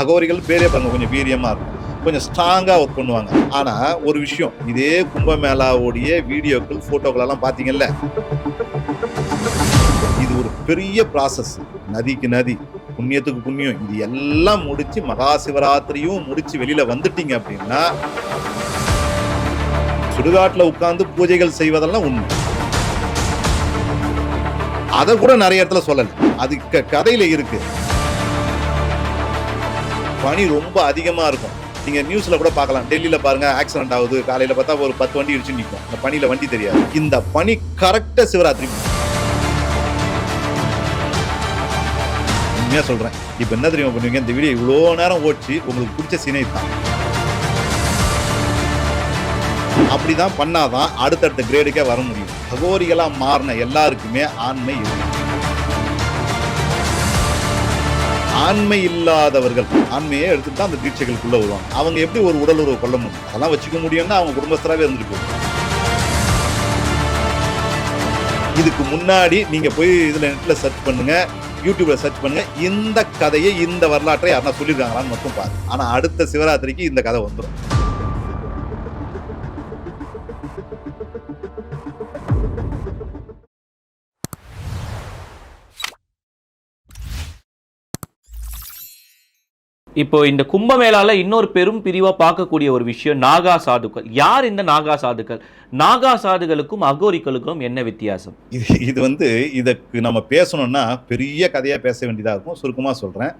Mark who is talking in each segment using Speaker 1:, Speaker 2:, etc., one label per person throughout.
Speaker 1: அகோரிகள் பேரே பாருங்க கொஞ்சம் வீரியமாக இருக்கும். கொஞ்சம் ஸ்ட்ராங்காக ஒர்க் பண்ணுவாங்க. ஆனால் ஒரு விஷயம் இதே கும்பமேளாவுடைய வீடியோக்கள் ஃபோட்டோக்கள் எல்லாம் பார்த்தீங்கல்ல இது ஒரு பெரிய ப்ராசஸ் நதிக்கு நதி புண்ணியத்துக்கு புண்ணியம். இது எல்லாம் முடிச்சு மகா சிவராத்திரியும் முடிச்சு வெளியில வந்துட்டீங்க அப்படின்னா சுடுகாட்டில் உட்கார்ந்து பூஜைகள் செய்வதெல்லாம் உண்மை. அதை கூட நிறைய இடத்துல சொல்லலை. அது க- கதையில இருக்கு. பனி ரொம்ப அதிகமாக இருக்கும். நீங்கள் நியூஸில் கூட பார்க்கலாம். டெல்லியில் பாருங்கள் ஆக்சிடென்ட் ஆகுது. காலையில் பார்த்தா ஒரு பத்து வண்டி இடிச்சு நிற்கும் இந்த பனியில் வண்டி தெரியாது. இந்த பனி கரெக்டாக சிவராத்திரி உண்மையாக சொல்கிறேன் இப்போ என்ன தெரியுமா பண்ணுவீங்க? இந்த வீடியோ இவ்வளோ நேரம் ஓடிச்சு உங்களுக்கு பிடிச்ச சீனை தான். அப்படிதான் பண்ணாதான் அடுத்தடுத்த கிரேடுக்கே வர முடியும். சகோரிகளாக மாறின எல்லாருக்குமே ஆண்மை இருக்கு. ஆண்மை இல்லாதவர்கள் ஆண்மையை எடுத்துட்டு தான் அந்த தீட்சைகளுக்குள்ள வருவாங்க. அவங்க எப்படி ஒரு உடல் உறவு கொள்ள முடியும்? அதெல்லாம் வச்சுக்க முடியும்னா அவங்க குடும்பஸ்தராகவே இருந்துட்டு இதுக்கு முன்னாடி நீங்க போய் இதுல நெட்ல சர்ச் பண்ணுங்க யூடியூப்ல சர்ச் பண்ணுங்க இந்த கதையை இந்த வரலாற்றை யாருன்னா சொல்லியிருக்காங்களான்னு மட்டும் பாரு ஆனா அடுத்த சிவராத்திரிக்கு இந்த கதை வந்துடும்
Speaker 2: இப்போ இந்த கும்பமேளால இன்னொரு பெரும் பிரிவா பார்க்கக்கூடிய ஒரு விஷயம் நாகா சாதுக்கள். யார் இந்த நாகா சாதுக்கள்? நாகா சாதுகளுக்கும் அகோரிகளுக்கும் என்ன வித்தியாசம்?
Speaker 1: இது இது வந்து இதுக்கு நம்ம பேசணும்னா பெரிய கதையா பேச வேண்டியதா இருக்கும். சுருக்கமா சொல்றேன்.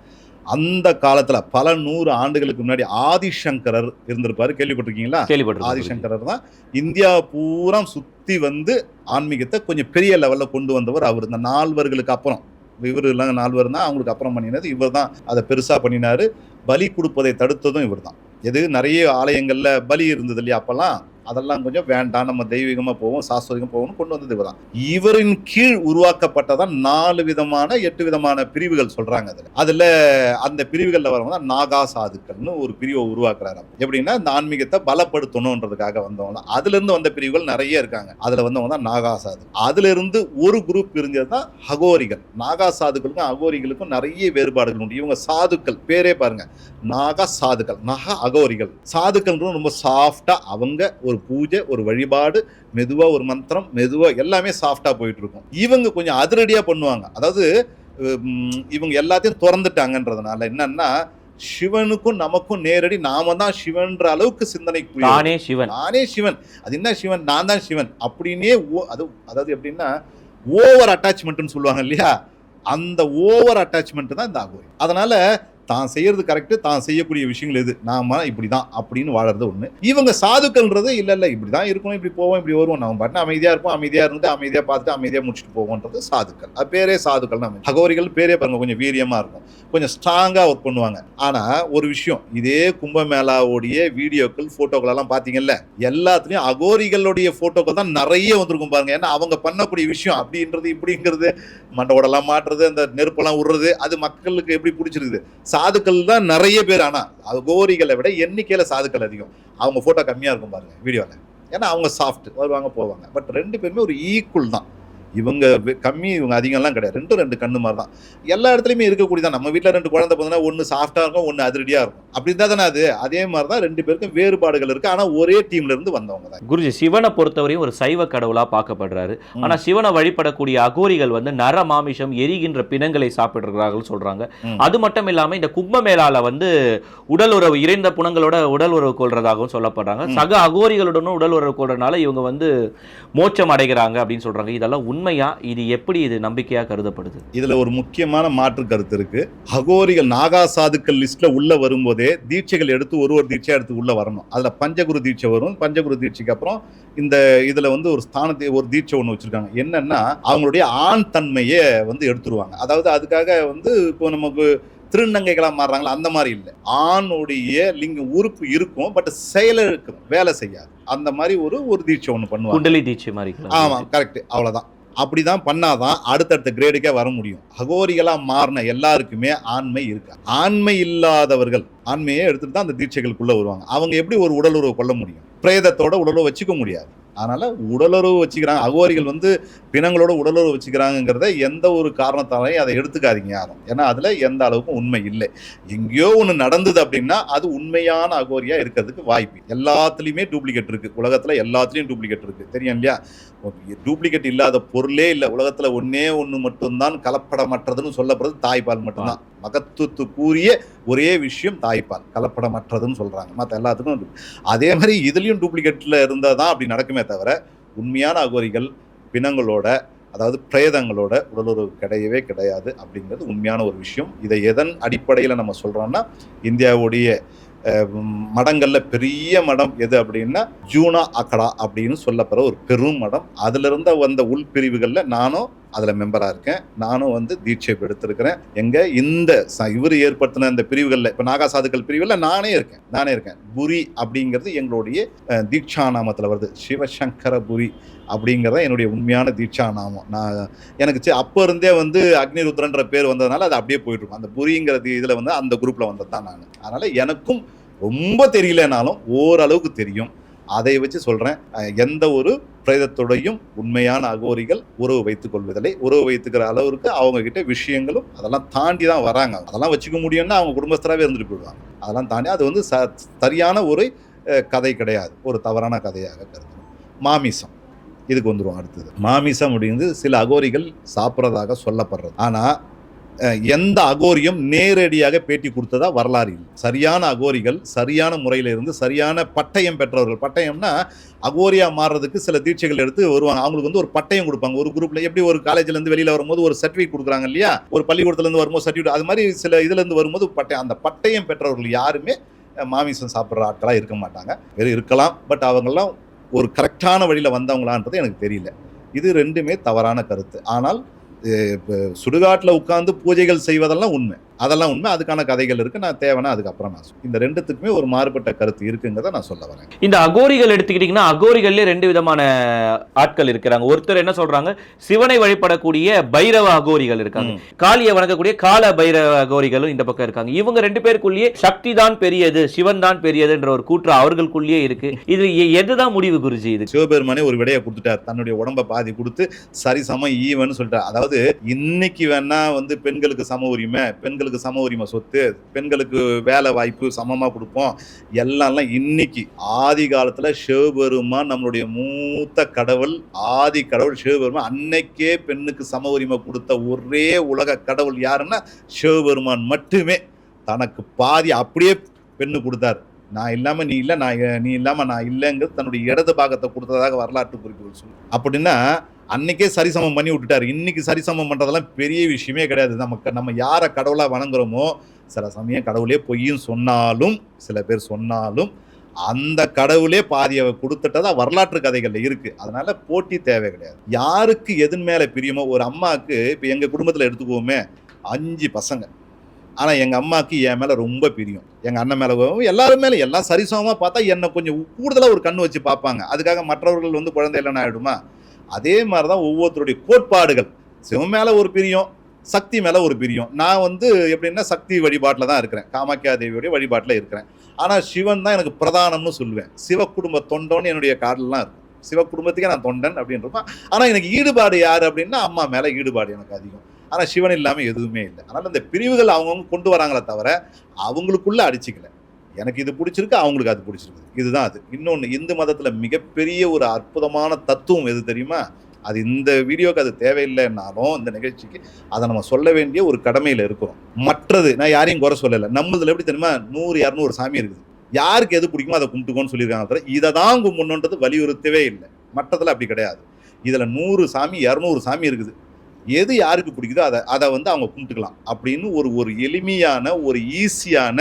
Speaker 1: அந்த காலத்துல பல நூறு ஆண்டுகளுக்கு முன்னாடி ஆதிசங்கரர் இருந்திருப்பாரு. கேள்விப்பட்டிருக்கீங்களா?
Speaker 2: கேள்விப்பட்டிருக்கோம்
Speaker 1: ஆதிசங்கரர் தான். இந்தியா பூரா சுத்தி வந்து ஆன்மீகத்தை கொஞ்சம் பெரிய லெவல்ல கொண்டு வந்தவர் அவர். இந்த நால்வர்களுக்கு அப்புறம். இவர் எல்லாம் நால்வர் தான் அவங்களுக்கு அப்புறம் பண்ணினது. இவர் தான் அதை பெருசா பண்ணினாரு. பலி கொடுப்பதை தடுத்ததும் இவர் தான் எது நிறைய ஆலயங்களில் பலி இருந்தது இல்லையா அப்போல்லாம்? அதெல்லாம் கொஞ்சம் வேண்டாம் நம்ம தெய்வீகமாக போவோம் சாஸ்வதிகமா போவோம்னு கொண்டு வந்தது இவர் தான் இவரின் கீழ் உருவாக்கப்பட்டதான் நாலு விதமான எட்டு விதமான பிரிவுகள் சொல்கிறாங்க அதில். அதில் அந்த பிரிவுகளில் வரவங்க தான் நாகா சாதுக்கள்னு ஒரு பிரிவை உருவாக்குறாரு எப்படின்னா இந்த ஆன்மீகத்தை பலப்படுத்தணுன்றதுக்காக வந்தவங்க தான். வந்த பிரிவுகள் நிறைய இருக்காங்க. அதில் வந்தவங்க தான் நாகா சாது அதுலேருந்து ஒரு குரூப் இருந்தது தான் அகோரிகள். நாகா சாதுக்களுக்கும் அகோரிகளுக்கும் நிறைய வேறுபாடுகள் உண்டு. இவங்க சாதுக்கள். பேரே பாருங்கள் நாகா சாதுக்கள் நகா அகோரிகள். சாதுக்கள்ன்றது ரொம்ப சாஃப்டா அவங்க ஒரு பூஜை ஒரு வழிபாடு மெதுவா ஒரு மந்திரம் மெதுவா எல்லாமே சாஃப்டா போயிட்டு இருக்கும் இவங்க கொஞ்சம் அதிரடியா பண்ணுவாங்க. அதாவது இவங்க எல்லாத்தையும் திறந்துட்டாங்கன்றதுனால என்னன்னா சிவனுக்கும் நமக்கும் நேரடி நாம தான் சிவன்ற அளவுக்கு சிந்தனைக்கு
Speaker 2: தானே சிவன்.
Speaker 1: நானே சிவன். அது என்ன சிவன்? நான் தான் சிவன். அப்படின்னே ஓ- அது அதாவது எப்படின்னா ஓவர் அட்டாச்மெண்ட்னு சொல்லுவாங்க இல்லையா? அந்த ஓவர் அட்டாச்மெண்ட் தான் இந்த அகோரி. அதனால தான் செய்யறது கரெக்டு தான் செய்யக்கூடிய விஷயங்கள் எது? நாம இப்படிதான் அப்படின்னு வாழறது ஒன்று இவங்க சாதுக்கள்ன்றது இல்லை இல்லை இப்படி தான் இருக்கணும் இப்படி போவோம் இப்படி வருவோம். நம்ம பாட்டு அமைதியாக இருப்போம் அமைதியாக இருந்து அமைதியாக பார்த்துட்டு அமைதியாக முடிச்சுட்டு போவோன்றது சாதுக்கள். அது பேரே சாதுக்கள் நம்ம அகோரிகள் பேரே பாருங்க கொஞ்சம் வீரியமாக இருக்கும். கொஞ்சம் ஸ்ட்ராங்காக ஒர்க் பண்ணுவாங்க. ஆனால் ஒரு விஷயம் இதே கும்பமேளாவுடைய வீடியோக்கள் ஃபோட்டோக்களெல்லாம் பார்த்தீங்கல்ல எல்லாத்துலேயும் அகோரிகளுடைய ஃபோட்டோக்கள் தான் நிறைய வந்திருக்கும் பாருங்க. ஏன்னா அவங்க பண்ணக்கூடிய விஷயம் அப்படின்றது இப்படிங்கிறது மண்டோடெல்லாம் மாட்டுறது அந்த நெருப்பெல்லாம் விடுறது அது மக்களுக்கு எப்படி பிடிச்சிருக்குது? சாதுக்கள் தான் நிறைய பேர் ஆனால் அது கோரிகளை விட எண்ணிக்கையில் சாதுக்கள் அதிகம். அவங்க ஃபோட்டோ கம்மியாக இருக்கும் பாருங்கள் வீடியோவில் ஏன்னா அவங்க சாஃப்ட் வருவாங்க போவாங்க. பட் ரெண்டு பேருமே ஒரு ஈக்குவல் தான். இவங்க கம்மி இவங்க அதிகம்லாம் கிடையாது. ரெண்டும் ரெண்டு கண்ணு மாதிரி தான் எல்லா இடத்துலையுமே இருக்கக்கூடியதான் நம்ம வீட்டில் ரெண்டு குழந்தை பார்த்தோன்னா ஒன்று சாஃப்டாக இருக்கும் ஒன்று அதிரடியாக இருக்கும். அப்படி தான் தானே அது? அதே மாதிரி தான் ரெண்டு பேருக்கும் வேறுபாடுகள் இருக்கு. ஆனால் ஒரே டீம்ல இருந்து வந்தவங்க தான்.
Speaker 2: குருஜி சிவனை பொறுத்தவரையும் ஒரு சைவ கடவுளா பார்க்கப்படுறாரு.
Speaker 1: ம்.
Speaker 2: ஆனா சிவனை வழிபடக்கூடிய அகோரிகள் வந்து நர மாமிசம் எரிகின்ற பிணங்களை சாப்பிடுறார்கள் சொல்றாங்க.
Speaker 1: ம்.
Speaker 2: அது மட்டும் இல்லாம இந்த கும்பமேளால வந்து உடல் உறவு இறைந்த புணங்களோட உடல் உறவு கொள்றதாகவும் சொல்லப்படுறாங்க. சக அகோரிகளுடனும் உடல் உறவு கொள்றதுனால இவங்க வந்து மோட்சம் அடைகிறாங்க அப்படின்னு சொல்றாங்க. இதெல்லாம் உண்மையா? இது எப்படி இது நம்பிக்கையா கருதப்படுது?
Speaker 1: இதுல ஒரு முக்கியமான மாற்று கருத்து இருக்கு. அகோரிகள் நாகா சாதுக்கள் லிஸ்ட்ல உள்ள வரும்போதே தீட்சைகள் எடுத்து ஒரு ஒரு தீட்சையா எடுத்து உள்ள வரணும். அதுல பஞ்சகுரு தீட்சை வரும். பஞ்சகுரு தீட்சைக்கு அப்புறம் இந்த இதுல வந்து ஒரு ஸ்தானத்தை ஒரு தீட்சை ஒன்று வச்சிருக்காங்க. என்னன்னா அவங்களுடைய ஆண் தன்மையை வந்து எடுத்துருவாங்க. அதாவது அதுக்காக வந்து இப்போ நமக்கு திருநங்கைகளா மாறுறாங்களா? அந்த மாதிரி இல்லை. ஆணுடைய லிங்க உறுப்பு இருக்கும் பட் செயலுக்கு வேலை செய்யாது. அந்த மாதிரி ஒரு ஒரு தீட்சை ஒன்று பண்ணுவாங்க.
Speaker 2: குண்டலி தீட்சை மாதிரி
Speaker 1: ஆமா கரெக்ட். அப்படி அப்படிதான் பண்ணாதான் அடுத்தடுத்த கிரேடுக்கே வர முடியும். அகோரிகளாக மாறின எல்லாருக்குமே ஆண்மை இருக்கு. ஆண்மை இல்லாதவர்கள் ஆண்மையை எடுத்துகிட்டு தான் அந்த தீட்சைகளுக்குள்ளே வருவாங்க. அவங்க எப்படி ஒரு உடலுறவு கொள்ள முடியும்? பிரேதத்தோட உடலுறவு வச்சுக்க முடியாது. அதனால உடலுறவு வச்சுக்கிறாங்க. அகோரிகள் வந்து பிணங்களோட உடலுறவு வச்சுக்கிறாங்கங்கிறத எந்த ஒரு காரணத்தாலையும் அதை எடுத்துக்காதீங்க யாரும். ஏன்னா அதுல எந்த அளவுக்கும் உண்மை இல்லை. எங்கேயோ ஒன்று நடந்தது அப்படின்னா அது உண்மையான அகோரியா இருக்கிறதுக்கு வாய்ப்பு. எல்லாத்துலேயுமே டூப்ளிகேட் இருக்கு. உலகத்துல எல்லாத்துலேயும் டூப்ளிகேட் இருக்கு. தெரியும் இல்லையா? டூப்ளிகேட் இல்லாத பொருளே இல்லை. உலகத்துல ஒன்னே ஒன்று மட்டும்தான் கலப்படமற்றதுன்னு சொல்லப்படுறது தாய்ப்பால் மட்டும்தான். மகத்துவத்துக்குரிய ஒரே விஷயம் தாய்ப்பால் கலப்படமற்றதுன்னு சொல்கிறாங்க மற்ற எல்லாத்துக்கும் அதே மாதிரி இதுலேயும் டூப்ளிகேட்டில் இருந்தால் தான் அப்படி நடக்குமே தவிர உண்மையான அகோரிகள் பிணங்களோட அதாவது பிரேதங்களோட உடலுறவு கிடையவே கிடையாது அப்படிங்கிறது உண்மையான ஒரு விஷயம். இதை எதன் அடிப்படையில் நம்ம சொல்கிறோன்னா இந்தியாவுடைய மடங்களில் பெரிய மடம் எது அப்படின்னா ஜூனா அக்கடா அப்படின்னு சொல்லப்படுற ஒரு பெரும் மடம். அதிலிருந்து வந்த உள்பிரிவுகளில் நானும் அதில் மெம்பராக இருக்கேன். நானும் வந்து தீட்சை எடுத்திருக்கிறேன் எங்கே இந்த ச- இவர் ஏற்படுத்தின இந்த பிரிவுகளில் இப்போ நாகா சாதுக்கள் பிரிவில் நானே இருக்கேன். நானே இருக்கேன். புரி அப்படிங்கிறது எங்களுடைய தீட்சா நாமத்தில் வருது. சிவசங்கர புரி அப்படிங்கிறத என்னுடைய உண்மையான தீட்சா நாமம் நான் எனக்கு சி- அப்போ இருந்தே வந்து அக்னிருத்ரன்ற பேர் வந்ததுனால அது அப்படியே போயிட்டு அந்த புரிங்கிறது இதில் வந்து அந்த குரூப்பில் வந்தது தான் நான். அதனால் எனக்கும் ரொம்ப தெரியலனாலும் ஓரளவுக்கு தெரியும். அதை வச்சு சொல்கிறேன் எந்த ஒரு பிரேதத்தோடையும் உண்மையான அகோரிகள் உறவு வைத்துக் கொள்வதில்லை. உறவு வைத்துக்கிற அளவுக்கு அவங்க கிட்ட விஷயங்களும் அதெல்லாம் தாண்டி தான் வராங்க. அதெல்லாம் வச்சுக்க முடியும்னா அவங்க குடும்பஸ்தராகவே இருந்துட்டு போயிடுவாங்க. அதெல்லாம் தாண்டி அது வந்து ச சரியான ஒரு கதை கிடையாது. ஒரு தவறான கதையாக கருதணும். மாமிசம். இதுக்கு வந்துடும் அடுத்தது. மாமிசம் அப்படிங்கிறது சில அகோரிகள் சாப்பிட்றதாக சொல்லப்படுறது. ஆனால் எந்த அகோரியும் நேரடியாக பேட்டி கொடுத்ததா வரலாறு இல்லை. சரியான அகோரிகள் சரியான முறையில் இருந்து சரியான பட்டயம் பெற்றவர்கள். பட்டயம்னா அகோரியா மாறுறதுக்கு சில தீட்சைகள் எடுத்து வருவாங்க. அவங்களுக்கு வந்து ஒரு பட்டயம் கொடுப்பாங்க. ஒரு குரூப்ல எப்படி ஒரு காலேஜ்லேருந்து வெளியில் வரும்போது ஒரு சர்டிஃபிகேட் கொடுக்குறாங்க இல்லையா? ஒரு பள்ளிக்கூடத்துலேருந்து வரும்போது சர்டிஃபிகேட் அது மாதிரி சில இதுலேருந்து வரும்போது பட்டயம். அந்த பட்டயம் பெற்றவர்கள் யாருமே மாமிசம் சாப்பிட்ற ஆட்களாக இருக்க மாட்டாங்க. வெறும் இருக்கலாம். பட் அவங்கெல்லாம் ஒரு கரெக்டான வழியில் வந்தவங்களான்றது எனக்கு தெரியல. இது ரெண்டுமே தவறான கருத்து. ஆனால் சுடுகாட்டில் உட்காந்து பூஜைகள் செய்வதெல்லாம் உண்மை. அதெல்லாம் உண்மை. அதுக்கான கதைகள் இருக்கு. நான் தேவைன்னா அதுக்கப்புறம் நான். இந்த ரெண்டுத்துக்குமே ஒரு மாறுபட்ட கருத்து இருக்குங்கிறத நான் சொல்ல வரேன்.
Speaker 2: இந்த அகோரிகள் எடுத்துக்கிட்டீங்கன்னா அகோரிகள்லயே ரெண்டு விதமான ஆட்கள் இருக்கிறாங்க. ஒருத்தர் என்ன சொல்றாங்க? சிவனை வழிபடக்கூடிய பைரவ அகோரிகள் இருக்காங்க. காளியை வணங்கக்கூடிய கால பைரவ அகோரிகளும் இந்த பக்கம் இருக்காங்க. இவங்க ரெண்டு பேருக்குள்ளேயே சக்தி தான் பெரியது சிவன் தான் பெரியதுன்ற ஒரு கூற்று அவர்களுக்குள்ளேயே இருக்கு. இது எதுதான் முடிவு குருஜி இது?
Speaker 1: சிவபெருமானே ஒரு விடையை கொடுத்துட்டார். தன்னுடைய உடம்ப பாதி கொடுத்து சரி சம ஈவன் சொல்லிட்டார். அதாவது இன்னைக்கு வேணா வந்து பெண்களுக்கு சம உரிமை பெண்களுக்கு சம உரிமை சொத்து பெண்களுக்கு வேலை வாய்ப்பு சமமாக கொடுப்போம். எல்லாம் இன்னைக்கு ஆதி காலத்தில் சிவபெருமான் நம்மளுடைய மூத்த கடவுள் ஆதி கடவுள் சிவபெருமான் அன்னைக்கே பெண்ணுக்கு சம உரிமை கொடுத்த ஒரே உலக கடவுள் யாருன்னா சிவபெருமான் மட்டுமே. தனக்கு பாதி அப்படியே பெண்ணு கொடுத்தார். நான் இல்லாமல் நீ இல்லை நான் நீ இல்லாமல் நான் இல்லைங்கிறது தன்னுடைய இடது பாகத்தை கொடுத்ததாக வரலாற்று குறிப்புகள் சொல்லு அப்படின்னா அன்னைக்கே சரிசமம் பண்ணி விட்டுட்டாரு. இன்னைக்கு சரிசமம் பண்ணுறதெல்லாம் பெரிய விஷயமே கிடையாது. நமக்கு நம்ம யாரை கடவுளாக வணங்குறோமோ சில சமயம் கடவுளே பொய்யும் சொன்னாலும் சில பேர் சொன்னாலும் அந்த கடவுளே பாதியை கொடுத்துட்டதா வரலாற்று கதைகளில் இருக்குது அதனால் போட்டி தேவை கிடையாது. யாருக்கு எதன் மேலே பிரியமோ ஒரு அம்மாவுக்கு இப்போ எங்கள் குடும்பத்தில் எடுத்துக்குவோமே அஞ்சு பசங்க. ஆனால் எங்கள் அம்மாவுக்கு என் மேலே ரொம்ப பிரியம். எங்கள் அண்ணன் மேலே எல்லாரும் மேலே எல்லாம் சரிசமமாக பார்த்தா என்னை கொஞ்சம் கூடுதலாக ஒரு கண்ணு வச்சு பார்ப்பாங்க. அதுக்காக மற்றவர்கள் வந்து குழந்தை இல்லைன்னு ஆகிடுமா அதே மாதிரி தான் ஒவ்வொருத்தருடைய கோட்பாடுகள். சிவம் மேலே ஒரு பிரியம் சக்தி மேலே ஒரு பிரியம். நான் வந்து எப்படின்னா சக்தி வழிபாட்டில் தான் இருக்கிறேன். காமாக்கியா தேவியுடைய வழிபாட்டில் இருக்கிறேன். ஆனால் சிவன் தான் எனக்கு பிரதானம்னு சொல்லுவேன். சிவ குடும்ப தொண்டோன்னு என்னுடைய கார்டெலாம் இருக்கும். சிவ குடும்பத்துக்கே நான் தொண்டன் அப்படின்னு இருப்பேன். எனக்கு ஈடுபாடு யார் அப்படின்னா அம்மா மேலே ஈடுபாடு எனக்கு அதிகம். ஆனால் சிவன் இல்லாமல் எதுவுமே இல்லை. அதனால் இந்த பிரிவுகள் அவங்கவுங்க கொண்டு வராங்களே தவிர அவங்களுக்குள்ளே அடிச்சுக்கல. எனக்கு இது பிடிச்சிருக்கு அவங்களுக்கு அது பிடிச்சிருக்கு இதுதான் அது. இன்னொன்று இந்து மதத்தில் மிகப்பெரிய ஒரு அற்புதமான தத்துவம் எது தெரியுமா? அது இந்த வீடியோக்கு அது தேவையில்லைன்னாலும் இந்த நிகழ்ச்சிக்கு அதை நம்ம சொல்ல வேண்டிய ஒரு கடமையில் இருக்கிறோம். மற்றது நான் யாரையும் குறை சொல்லலை. நம்மளதுல எப்படி தெரியுமா? நூறு இரநூறு சாமி இருக்குது. யாருக்கு எது பிடிக்குமோ அதை கும்பிட்டுக்கோன்னு சொல்லியிருக்காங்க தவிர இதை தான் கும்பிடணுன்றது வலியுறுத்தவே இல்லை. மற்றதில் அப்படி கிடையாது. இதில் நூறு சாமி இரநூறு சாமி இருக்குது. எது யாருக்கு பிடிக்குதோ அதை அதை வந்து அவங்க கும்பிட்டுக்கலாம். அப்படின்னு ஒரு ஒரு எளிமையான ஒரு ஈஸியான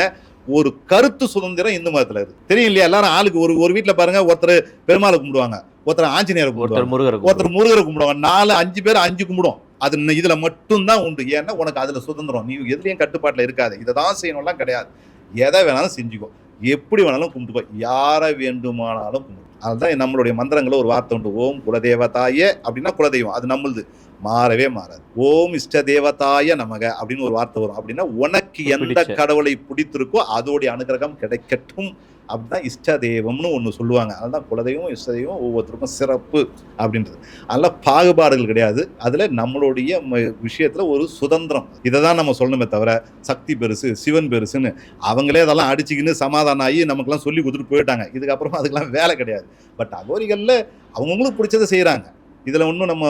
Speaker 1: ஒரு கருத்து சுதந்திரம் இந்து மதத்துல இருக்கு. தெரியும் இல்லையா? எல்லாரும் ஆளுக்கு ஒரு ஒரு வீட்ல பாருங்க ஒருத்தர் பெருமாளை கும்பிடுவாங்க ஒருத்தர் ஆஞ்சநேயரை கும்பிடுவாங்க
Speaker 2: ஒருத்தர் முருகர்
Speaker 1: ஒருத்தர் முருகரை கும்பிடுவாங்க. நாலு அஞ்சு பேர் அஞ்சு கும்பிடும். அது இதுல மட்டும்தான் உண்டு. ஏன்னா உனக்கு அதுல சுதந்திரம். நீ எதுலயும் கட்டுப்பாட்டுல இருக்காது. இதை தான் செய்யணும்லாம் கிடையாது. எதை வேணாலும் செஞ்சுக்கோ. எப்படி வேணாலும் கும்பிட்டுக்கோ யாரை வேண்டுமானாலும் கும்பிடு. அதுதான் நம்மளுடைய மந்திரங்கள ஒரு வார்த்தை உண்டு. ஓம் குலதேவதாயே அப்படின்னா குலதெய்வம். அது நம்மளுது. மாறவே மாறாது. ஓம் இஷ்ட தேவதாய நமக அப்படின்னு ஒரு வார்த்தை வரும். அப்படின்னா உனக்கு எந்த. கடவுளை பிடித்திருக்கோ அதோடைய அனுகிரகம் கிடைக்கட்டும். அப்படிதான் இஷ்ட தெய்வம்னு ஒன்று சொல்லுவாங்க. அதனால குலதெய்வம் இஷ்ட தெய்வம் ஒவ்வொருத்தருக்கும் சிறப்பு அப்படின்றது. அதெல்லாம் பாகுபாடுகள் கிடையாது. அதில் நம்மளுடைய ம- விஷயத்துல ஒரு சுதந்திரம். இதை தான் நம்ம சொல்லணுமே தவிர சக்தி பெருசு சிவன் பெருசுன்னு அவங்களே அதெல்லாம் அடிச்சுக்கின்னு சமாதானம் ஆகி நமக்கெல்லாம் சொல்லி கொடுத்துட்டு போயிட்டாங்க. இதுக்கப்புறம் அதுக்கெல்லாம் வேலை கிடையாது. பட் அகோரிகளில் அவங்கவுங்களுக்கு பிடிச்சதை செய்கிறாங்க இதில் ஒன்றும் நம்ம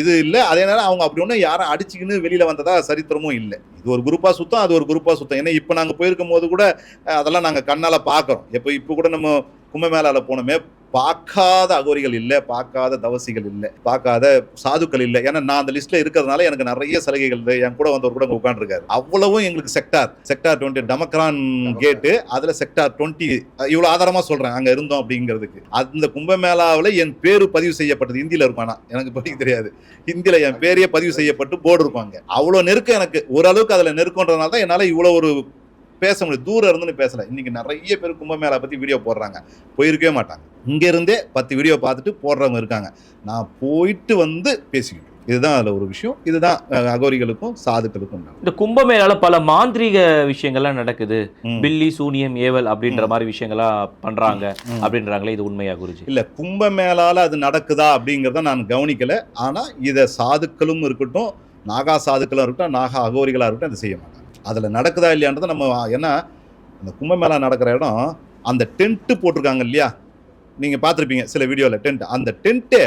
Speaker 1: இது இல்லை. அதே நேரம் அவங்க அப்படி ஒன்றும் யாரும் அடிச்சுக்கின்னு வெளியில் வந்ததா சரித்திரமும் இல்லை. இது ஒரு குரூப்பாக சுத்தம் அது ஒரு குரூப்பாக சுத்தம். ஏன்னா இப்போ நாங்கள் போயிருக்கும் போது கூட அதெல்லாம் நாங்கள் கண்ணால் பார்க்குறோம் இப்போ இப்போ கூட நம்ம கும்பமேளாவில் போனோமே பார்க்காத அகோரிகள் இல்லை பார்க்காத தவசிகள் இல்லை பார்க்காத சாதுக்கள் இல்லை. ஏன்னா நான் அந்த லிஸ்ட்ல இருக்கிறதுனால எனக்கு நிறைய சலுகைகள். என் கூட வந்தவர் கூட உட்காந்துருக்காரு அவ்வளவும் எங்களுக்கு செக்டார் செக்டார் டுவெண்ட்டி டமக்ரான் கேட்டு அதுல செக்டார் டுவெண்ட்டி இவ்வளவு ஆதாரமா சொல்றேன். அங்க இருந்தோம் அப்படிங்கிறதுக்கு. அந்த கும்பமேளாவில் என் பேரு பதிவு செய்யப்பட்டது. ஹிந்தியில இருக்கும் ஆனா எனக்கு படிக்க தெரியாது. ஹிந்தியில என் பேரே பதிவு செய்யப்பட்டு போர்டு இருப்பாங்க அவ்வளவு நெருக்கம் எனக்கு. ஓரளவுக்கு அதுல நெருக்கம்ன்றதுனால தான் என்னால இவ்வளவு ஒரு பேச முடியும் தூரம் இருந்துன்னு பேசல. இன்னைக்கு நிறைய பேர் கும்பமேளா பத்தி வீடியோ போடுறாங்க. போயிருக்கவே மாட்டாங்க. இங்க இருந்தே பத்து வீடியோ பார்த்துட்டு போடுறவங்க இருக்காங்க. நான் போயிட்டு வந்து பேசிக்கிட்டு இருக்கேன். இதுதான் அதுல ஒரு விஷயம். இதுதான் அகோரிகளுக்கும் சாதுக்களுக்கும்.
Speaker 2: இந்த கும்பமேளால பல மாந்திரீக விஷயங்கள்லாம் நடக்குது. பில்லி சூனியம் ஏவல் அப்படின்ற. மாதிரி விஷயங்கள்லாம் பண்றாங்க
Speaker 1: ம்.
Speaker 2: அப்படின்றாங்களே. இது உண்மையா குருஜி?
Speaker 1: இல்ல கும்பமேளால அது நடக்குதா அப்படிங்கிறத நான் கவனிக்கல. ஆனா இத சாதுக்களும் இருக்கட்டும் நாகா சாதுக்களும் இருக்கட்டும் நாகா அகோரிகளா இருக்கட்டும் அதை செய்ய மாட்டாங்க. அதில் நடக்குதா இல்லையான்றதை நம்ம ஏன்னா அந்த கும்பமேளா நடக்கிற இடம் அந்த டென்ட்டு போட்டிருக்காங்க இல்லையா? நீங்கள் பார்த்துருப்பீங்க சில வீடியோவில் டென்ட். அந்த டென்ட்டே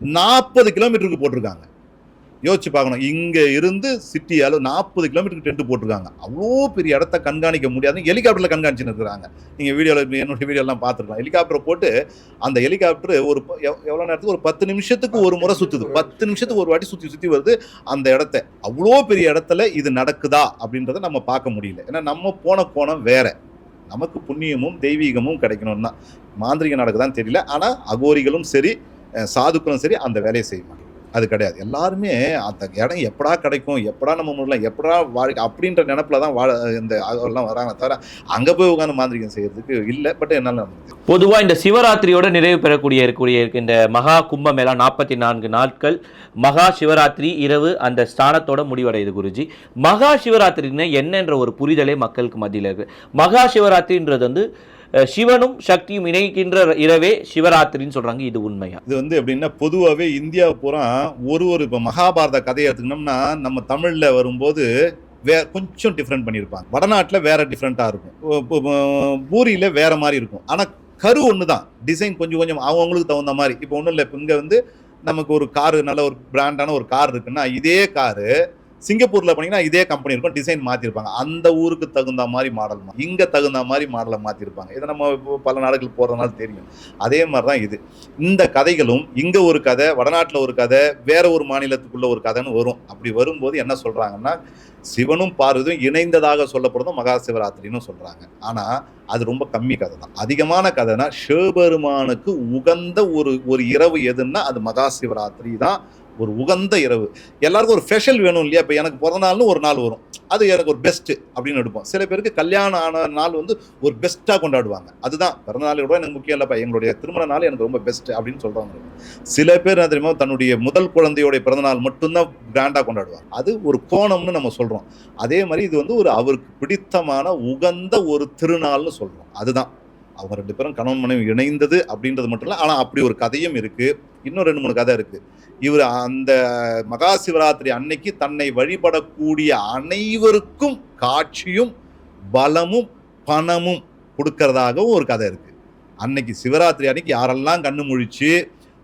Speaker 1: நாற்பது கிலோமீட்டருக்கு போட்டிருக்காங்க. யோசிச்சு பார்க்கணும். இங்கே இருந்து சிட்டி அளவு நாற்பது கிலோமீட்டருக்கு டென்ட் போட்டிருக்காங்க. அவ்வளோ பெரிய இடத்த கண்காணிக்க முடியாது ஹெலிகாப்டரில் கண்காணிச்சுன்னு இருக்கிறாங்க. நீங்கள் வீடியோவில் என்னோட வீடியோலாம் பார்த்துருக்கலாம். ஹெலிகாப்டர் போட்டு அந்த ஹெலிகாப்டர் ஒரு எவ்வளோ எவ்- நேரத்துக்கு? ஒரு பத்து நிமிஷத்துக்கு ஒரு முறை சுற்றுது பத்து நிமிஷத்துக்கு ஒரு வாட்டி சுற்றி சுற்றி வருது அந்த இடத்த. அவ்வளோ பெரிய இடத்துல இது நடக்குதா அப்படின்றத நம்ம பார்க்க முடியல. ஏன்னா நம்ம போன கோணம் வேறு. நமக்கு புண்ணியமும் தெய்வீகமும் கிடைக்கணும்னா மாந்திரிகம் நடக்குதான்னு தெரியல. ஆனால் அகோரிகளும் சரி சாதுக்களும் சரி அந்த வேலையை செய்ய மாட்டாங்க அது கிடையாது. எல்லாருமே அந்த இடம் எப்படா கிடைக்கும்? எப்படா நம்ம முன்னலாம் எப்படா வாழ்க்கை அப்படின்ற நினப்பில் தான் வாழ இந்த அதெல்லாம் வராங்க தவிர அங்கே போய் உட்காந்து மாந்திரிகம் செய்யறதுக்கு இல்லை. பட் என்னால்
Speaker 2: பொதுவாக இந்த சிவராத்திரியோட நிறைவு பெறக்கூடிய இருக்கக்கூடிய இருக்க. இந்த மகா கும்பமேளா நாற்பத்தி நான்கு நாட்கள். மகா சிவராத்திரி இரவு அந்த ஸ்தானத்தோட முடிவடையுது குருஜி. மகா சிவராத்திரின்னு என்னன்ற ஒரு புரிதலே மக்களுக்கு மத்தியில் இருக்குது மகா சிவராத்திரின்றது வந்து சிவனும் சக்தியும் இணைக்கின்ற இரவே சிவராத்திரின்னு சொல்றாங்க. இது உண்மையா?
Speaker 1: இது வந்து எப்படின்னா பொதுவாகவே இந்தியா பூரா ஒரு ஒரு இப்போ மகாபாரத கதையை எடுத்துக்கணும்னா நம்ம தமிழில் வரும்போது வே கொஞ்சம் டிஃப்ரெண்ட் பண்ணியிருப்பாங்க. வடநாட்டில் வேற டிஃப்ரெண்ட்டாக இருக்கும். பூரியில் வேற மாதிரி இருக்கும். ஆனால் கரு ஒன்று தான் டிசைன் கொஞ்சம் கொஞ்சம் அவங்கவுங்களுக்கு தகுந்த மாதிரி. இப்போ ஒன்றும் இல்லை. இப்போ இங்கே வந்து நமக்கு ஒரு காரு நல்ல ஒரு பிராண்டான ஒரு கார் இருக்குன்னா இதே காரு சிங்கப்பூரில் போனீங்கன்னா இதே கம்பெனி இருக்கும் டிசைன் மாற்றிருப்பாங்க அந்த ஊருக்கு தகுந்த மாதிரி மாடல் இங்கே தகுந்த மாதிரி மாடலை மாற்றிருப்பாங்க இதை நம்ம இப்போ பல நாடுகள் போகிறதுனால தெரியும். அதே மாதிரி தான் இது. இந்த கதைகளும் இங்கே ஒரு கதை வடநாட்டில் ஒரு கதை வேற ஒரு மாநிலத்துக்குள்ள ஒரு கதைன்னு வரும். அப்படி வரும்போது என்ன சொல்கிறாங்கன்னா சிவனும் பார்வதியும் இணைந்ததாக சொல்லப்படுறதும் மகா சிவராத்திரின்னு சொல்கிறாங்க ஆனால் அது ரொம்ப கம்மி கதை தான் அதிகமான கதைனா சிவபெருமானுக்கு உகந்த ஒரு ஒரு இரவு எதுன்னா அது மகா சிவராத்திரி தான். ஒரு உகந்த இரவு. எல்லாருக்கும் ஒரு ஸ்பெஷல் வேணும் இல்லையா? இப்போ எனக்கு பிறந்த நாள்னு ஒரு நாள் வரும். அது எனக்கு ஒரு பெஸ்ட்டு அப்படின்னு எடுப்போம். சில பேருக்கு கல்யாணம் ஆன நாள் வந்து ஒரு பெஸ்ட்டாக கொண்டாடுவாங்க. அதுதான். பிறந்த நாள் கூட எனக்கு முக்கியம் இல்லைப்பா. எங்களுடைய திருமண நாள் எனக்கு ரொம்ப பெஸ்ட் அப்படின்னு சொல்கிறாங்க சில பேர் என்ன தெரியுமா? தன்னுடைய முதல் குழந்தையோடைய பிறந்த நாள் மட்டும்தான் கிராண்டாக கொண்டாடுவாங்க. அது ஒரு கோணம்னு நம்ம சொல்கிறோம் அதே மாதிரி இது வந்து ஒரு அவருக்கு பிடித்தமான உகந்த ஒரு திருநாள்னு சொல்கிறோம் அதுதான். அவங்க ரெண்டு பேரும் கணவன் மனைவி இணைந்தது அப்படின்றது மட்டும் இல்லை. ஆனால் அப்படி ஒரு கதையும் இருக்கு. இன்னும் ரெண்டு மூணு கதை இருக்கு. இவர் அந்த மகா சிவராத்திரி அன்னைக்கு தன்னை வழிபடக்கூடிய அனைவருக்கும் காட்சியும் பலமும் பணமும் கொடுக்கறதாகவும் ஒரு கதை இருக்கு. அன்னைக்கு சிவராத்திரி அன்னைக்கு யாரெல்லாம் கண்ணு முழிச்சு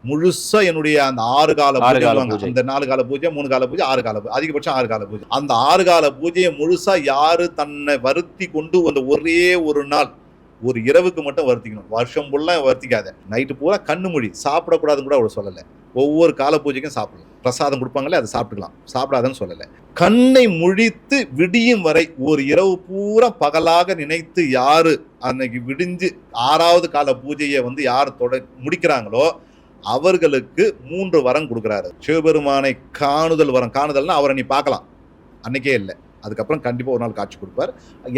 Speaker 1: முழுசா என்னுடைய அந்த
Speaker 2: ஆறு கால
Speaker 1: பூஜை
Speaker 2: பூஜை.
Speaker 1: அந்த நாலு கால பூஜை மூணு கால பூஜை ஆறு கால பூஜை அதிகபட்சம் ஆறு கால பூஜை. அந்த ஆறு கால பூஜையை முழுசா யாரு தன்னை வருத்தி கொண்டு அந்த ஒரே ஒரு நாள் ஒரு இரவுக்கு மட்டும் வருத்திக்கணும். வருஷம் ஃபுல்லாக வருத்திக்காத. நைட்டு பூரா கண்ணு மொழி சாப்பிடக்கூடாதுன்னு கூட அவர் சொல்லலை. ஒவ்வொரு கால பூஜைக்கும் சாப்பிடலாம். பிரசாதம் கொடுப்பாங்களே அதை சாப்பிட்டுக்கலாம். சாப்பிடாதன்னு சொல்லலை. கண்ணை முழித்து விடியும் வரை ஒரு இரவு பூரா பகலாக நினைத்து யார் அன்னைக்கு விடிஞ்சு ஆறாவது கால பூஜையை வந்து யார் தொட முடிக்கிறாங்களோ அவர்களுக்கு மூன்று வரம் கொடுக்குறாரு. சிவபெருமானை காணுதல் வரம். காணுதல்னா அவரை நீ பார்க்கலாம். அன்னைக்கே இல்லை. அதுக்கப்புறம் கண்டிப்பாக ஒரு நாள் காட்சி கொடுப்பார்.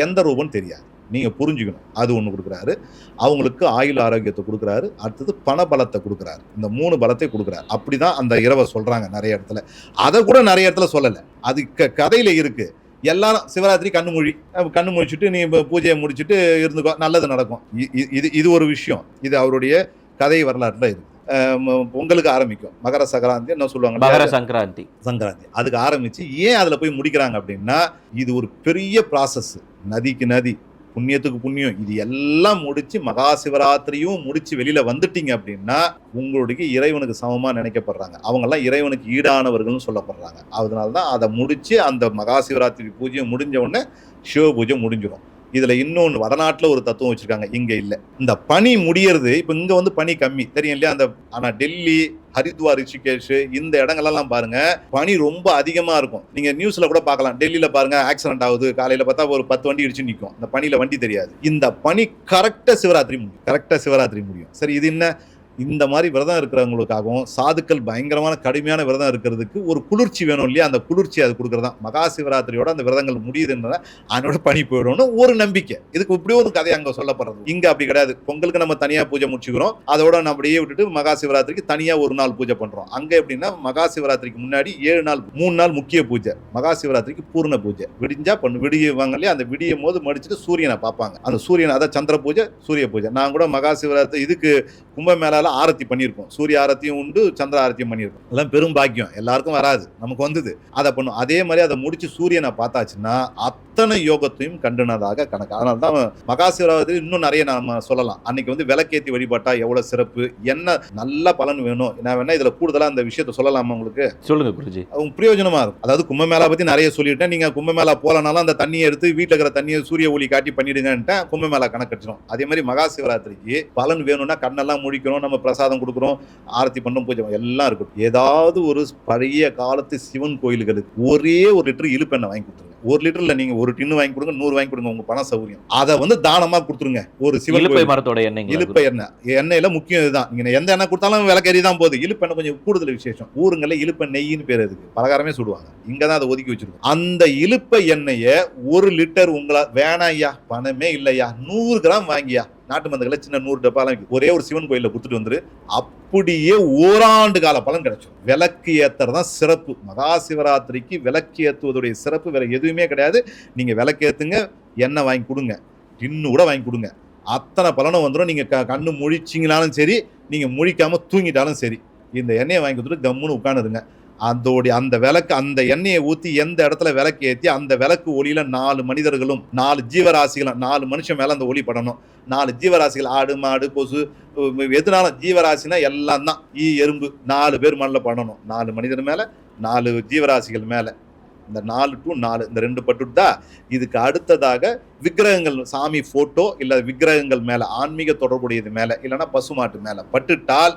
Speaker 1: எந்த ரூபம்னு தெரியாது. நீங்க புரிஞ்சுக்கணும். அது ஒன்று கொடுக்குறாரு. அவங்களுக்கு ஆயுள் ஆரோக்கியத்தை கொடுக்குறாரு. அடுத்தது பண பலத்தை கொடுக்குறாரு. இந்த மூணு பலத்தை கொடுக்குறாரு. அப்படிதான் அந்த இரவை சொல்றாங்க நிறைய இடத்துல. அதை கூட நிறைய இடத்துல சொல்லலை. அது க கதையில இருக்கு. எல்லாரும் சிவராத்திரி கண்ணு மொழி கண்ணு முழிச்சுட்டு நீ பூஜையை முடிச்சுட்டு இருந்துக்கோ. நல்லது நடக்கும். இது இது ஒரு விஷயம். இது அவருடைய கதை வரலாற்றுல இருக்கு. அஹ் ம- பொங்கலுக்கு ஆரம்பிக்கும். மகர சங்கராந்தி என்ன சொல்லுவாங்க?
Speaker 2: மகர சங்கராந்தி.
Speaker 1: சங்கராந்தி. அதுக்கு ஆரம்பிச்சு ஏன் அதுல போய் முடிக்கிறாங்க அப்படின்னா இது ஒரு பெரிய ப்ராசஸ் நதிக்கு நதி. புண்ணியத்துக்கு புண்ணியம். இது எல்லாம் முடிச்சு மகா சிவராத்திரியும் முடிச்சு வெளியில வந்துட்டீங்க அப்படின்னா உங்களுடைய இறைவனுக்கு சமமா நினைக்கப்படுறாங்க. அவங்க எல்லாம் இறைவனுக்கு ஈடானவர்கள்னு சொல்லப்படுறாங்க. அதனால தான் அதை முடிச்சு அந்த மகா சிவராத்திரி பூஜையை முடிஞ்ச உடனே சிவ பூஜை முடிஞ்சிடும் இதுல இன்னொன்று வடநாட்டில் ஒரு தத்துவம் வச்சிருக்காங்க. இங்க இல்ல. இந்த பனி முடியறது இப்ப இங்க வந்து பனி கம்மி. தெரியும் இல்லையா? அந்த ஆனா டெல்லி ஹரித்வார் ரிஷிகேஷ் இந்த இடங்கள்லாம் பாருங்க பனி ரொம்ப அதிகமா இருக்கும். நீங்க நியூஸ்ல கூட பார்க்கலாம். டெல்லியில பாருங்க ஆக்சிடென்ட் ஆகுது. காலையில பார்த்தா ஒரு பத்து வண்டி இடிச்சு நிற்கும் இந்த பனியில வண்டி தெரியாது. இந்த பனி கரெக்டா சிவராத்திரி முடியும். கரெக்டா சிவராத்திரி முடியும். சரி இது என்ன? இந்த மாதிரி விரதம் இருக்கிறவங்களுக்காகவும் சாதுக்கள் பயங்கரமான கடுமையான விரதம் இருக்கிறதுக்கு ஒரு குளிர்ச்சி வேணும் இல்லையா? அந்த குளிர்ச்சி அது கொடுக்குறது. தான் மகா சிவராத்திரியோட அந்த விரதங்கள் முடியுதுன்றத அதனோட பணி போயிடும்னு ஒரு நம்பிக்கை. இதுக்கு இப்படியோ ஒரு கதை அங்கே சொல்லப்படுறது. இங்கே அப்படி கிடையாது. பொங்கலுக்கு நம்ம தனியாக பூஜை முடிச்சுக்கிறோம். அதோட நம்ம அப்படியே விட்டுட்டு மகா சிவராத்திரிக்கு தனியாக ஒரு நாள் பூஜை பண்ணுறோம் அங்கே எப்படின்னா மகா சிவராத்திரிக்கு முன்னாடி ஏழு நாள் மூணு நாள் முக்கிய பூஜை. மகா சிவராத்திரிக்கு பூர்ண பூஜை. விடிஞ்சா பண்ணு விடியுவாங்க இல்லையா? அந்த விடியும் போது மடிச்சுட்டு சூரியனை பார்ப்பாங்க. அந்த சூரியன் அதான் சந்திர பூஜை சூரிய பூஜை. நான் கூட மகா சிவராத்திரி இதுக்கு கும்பமேளால ஆரத்தி பண்ணியிருக்கோம் சூரிய ஆரத்தியும் உண்டு சந்திர ஆரத்தியும் பண்ணியிருக்கோம் எல்லாம் பெரும் பாக்கியம். எல்லாருக்கும் வராது. நமக்கு வந்தது. அதை பண்ணும் அதே மாதிரி அதை முடிச்சு சூரியனை பார்த்தாச்சுன்னா அத்தனை யோகத்தையும் கண்டுனதாக கணக்கு. அதனால தான் மகா சிவராத்திரி இன்னும் நிறைய நாம சொல்லலாம். அன்னைக்கு வந்து விளக்கேத்தி வழிபட்டா எவ்வளவு சிறப்பு? என்ன நல்ல பலன் வேணும்? நான் வேணா இதுல கூடுதலா அந்த விஷயத்த சொல்லலாமா உங்களுக்கு?
Speaker 2: சொல்லுங்க குருஜி.
Speaker 1: அவங்க பிரயோஜனமா இருக்கும். அதாவது கும்பமேளா பத்தி நிறைய சொல்லிட்டேன். நீங்க கும்பமேளா போலனாலும் அந்த தண்ணியை எடுத்து வீட்டுல இருக்கிற தண்ணியை சூரிய ஒளி காட்டி பண்ணிடுங்கன்ட்டு கும்பமேளா கணக்கடிச்சிடும் அதே மாதிரி மகா சிவராத்திரிக்கு பலன் வேணும்னா கண்ணெல்லாம் முழிக்கிறோம் நம்ம பிரசாதம் கொடுக்குறோம் ஆரத்தி பண்றோம் பூஜை எல்லாம் இருக்கும். ஏதாவது ஒரு பழைய காலத்து சிவன் கோயில்களுக்கு ஒரே ஒரு லிட்டர் இழுப்பெண்ணெய் வாங்கி கொடுத்துருங்க. ஒரு லிட்டர்ல நீங்க ஒரு டின்னு வாங்கி கொடுங்க நூறு வாங்கி கொடுங்க உங்க பண சௌகரியம் அதை வந்து தானமா கொடுத்துருங்க. ஒரு சிவன்.
Speaker 2: மரத்தோட எண்ணெய்
Speaker 1: இழுப்ப எண்ணெய். எண்ணெயில முக்கியம் இதுதான். நீங்க எந்த எண்ணெய் கொடுத்தாலும் விளக்கறி தான் போகுது. இழுப்பு எண்ணெய் கொஞ்சம் கூடுதல் விசேஷம். ஊருங்கள்ல இழுப்ப நெய்ன்னு பேர் இருக்கு பலகாரமே சுடுவாங்க. இங்க தான் அதை ஒதுக்கி வச்சிருக்கோம். அந்த இழுப்ப எண்ணெய ஒரு லிட்டர் உங்களா வேணாம் ஐயா பணமே இல்லையா நூறு கிராம் வாங்கியா நாட்டு மந்தங்களை சின்ன நூறு டப்பாலாம் ஒரே ஒரு சிவன் கோயிலில் கொடுத்துட்டு வந்துரு. அப்படியே ஓராண்டு கால பலன் கிடைச்சிடும் விளக்கு ஏத்துறது தான் சிறப்பு. மகா சிவராத்திரிக்கு விளக்கு ஏற்றுவதுடைய சிறப்பு வேற எதுவுமே கிடையாது. நீங்கள் விளக்கு ஏற்றுங்க எண்ணெய் வாங்கி கொடுங்க டின்னு கூட வாங்கி கொடுங்க. அத்தனை பலனும் வந்துடும் நீங்கள் க கண்ணு முழிச்சிங்கனாலும் சரி நீங்கள் முழிக்காமல் தூங்கிட்டாலும் சரி இந்த எண்ணெயை வாங்கி கொடுத்துட்டு கம்முன்னு உட்காந்துருங்க அதோடைய அந்த விளக்கு அந்த எண்ணெயை ஊற்றி எந்த இடத்துல விளக்கு ஏற்றி அந்த விளக்கு ஒளியில் நாலு மனிதர்களும் நாலு ஜீவராசிகளும் நாலு மனுஷன் மேலே அந்த ஒளி படணும். நாலு ஜீவராசிகள் ஆடு மாடு கொசு எதுனாலும் ஜீவராசினா எல்லாம் தான். ஈ எறும்பு நாலு பேர் மண்ணில் படணும் நாலு மனிதர் மேலே நாலு ஜீவராசிகள் மேலே. இந்த நாலு டு நாலு இந்த ரெண்டு பட்டுட்டா இதுக்கு அடுத்ததாக விக்கிரகங்கள் சாமி ஃபோட்டோ இல்லை விக்கிரகங்கள் மேலே ஆன்மீக தொடர்புடையது மேலே இல்லைன்னா பசுமாட்டு மேலே. பட்டுட்டால்